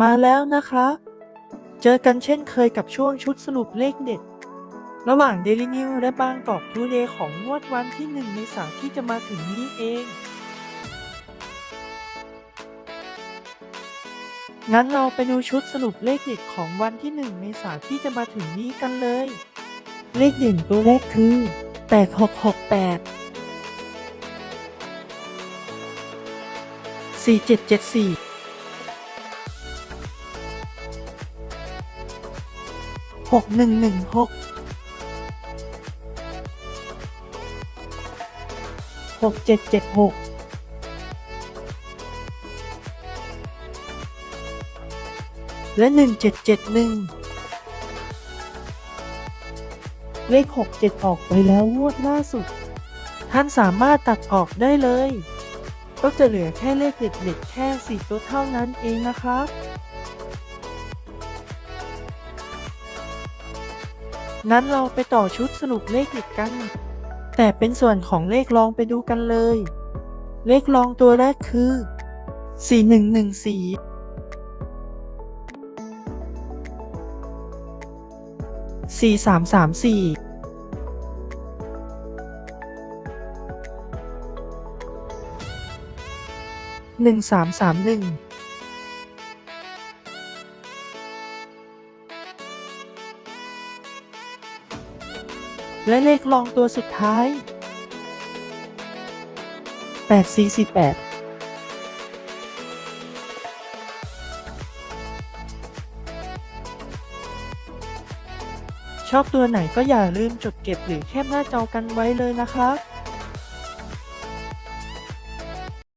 มาแล้วนะครับ เจอกันเช่นเคยกับช่วงชุดสรุปเลขเด็ด ระหว่าง Daily New และบางกอกทูเดย์ของงวดวันที่1เมษายนที่จะมาถึงนี้เอง งั้นเราไปดูชุดสรุปเลขเด็ดของวันที่1เมษายนที่จะมาถึงนี้กันเลย เลขเด่นตัวแรกคือ 8668 4774 หกหนึ่งหนึ่งหกหกเจ็ดเจ็ดหกและหนึ่งเจ็ดเจ็ดหนึ่งเลขหกเจ็ดออกไปแล้วงวดล่าสุด ท่านสามารถตัดออกได้เลย ก็จะเหลือแค่เลขเด็ดๆแค่สี่ตัวเท่านั้นเองนะครับ งั้นเราไปต่อชุดสรุปเลขเด็ดกัน แต่เป็นส่วนของเลขรองไปดูกันเลย เลขรองตัวแรกคือ 4114 4334 1331 และเลขรองตัวสุดท้าย8448ชอบตัวไหนก็อย่าลืมจดเก็บหรือแคปหน้าจอกันไว้เลยนะครับ